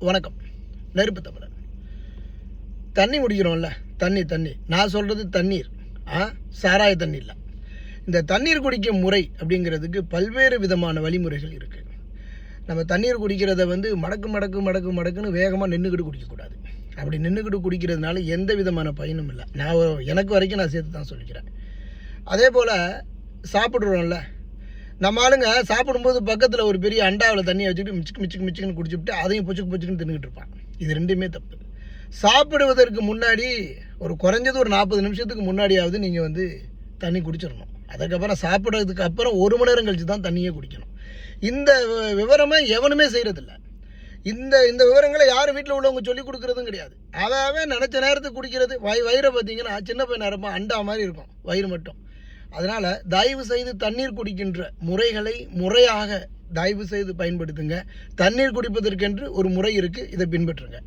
வணக்கம். நெருப்பு தமிழன் தண்ணி குடிக்கிறோம்ல தண்ணி தண்ணி. நான் சொல்கிறது தண்ணீர். ஆ? சாராய தண்ணி இல்லை. இந்த தண்ணீர் குடிக்கும் முறை அப்படிங்கிறதுக்கு பல்வேறு விதமான வழிமுறைகள் இருக்குது நம்ம தண்ணீர் குடிக்கிறத வந்து மடக்கு மடக்கு மடக்கு மடக்குன்னு வேகமாக நின்றுக்கிட்டு குடிக்கக்கூடாது. அப்படி நின்றுக்கிட்டு குடிக்கிறதுனால எந்த விதமான பயனும் இல்லை. நான் எனக்கு வரைக்கும் நான் சேர்த்து தான் சொல்லிக்கிறேன். அதே போல் சாப்பிட்றோம்ல நம்ம ஆளுங்க சாப்பிடும்போது பக்கத்தில் ஒரு பெரிய அண்டாவில் தண்ணியை வச்சுக்கிட்டு மிச்சுக்கு மிச்சுக்கு மிச்சுக்குன்னு குடிச்சுட்டு அதையும் பொச்சுக்கு பொச்சுக்குன்னு தின்னுக்கிட்டு இருப்பான் இது ரெண்டுமே தப்பு. சாப்பிடுவதற்கு முன்னாடி ஒரு குறைஞ்சது ஒரு நாற்பது நிமிஷத்துக்கு முன்னாடியாவது நீங்கள் வந்து தண்ணி குடிச்சிடணும். அதுக்கப்புறம் சாப்பிட்றதுக்கு அப்புறம் ஒரு மணி நேரம் கழிச்சு தான் தண்ணியே குடிக்கணும். இந்த விவரமே எவனுமே செய்கிறதில்ல இந்த இந்த விவரங்களை யார் வீட்டில் உள்ளவங்க சொல்லி கொடுக்குறதும் கிடையாது. அதாவே நினச்ச நேரத்துக்கு குடிக்கிறது. வய வயிறை பார்த்தீங்கன்னா சின்ன பையன் இருப்பான் அண்டா மாதிரி இருக்கும். வயிறு மட்டும். அதனால் தயவு செய்து தண்ணீர் குடிக்கின்ற முறைகளை முறையாக தயவு செய்து பயன்படுத்துங்க. தண்ணீர் குடிப்பதற்கென்று ஒரு முறை இருக்குது இதை பின்பற்றுங்க.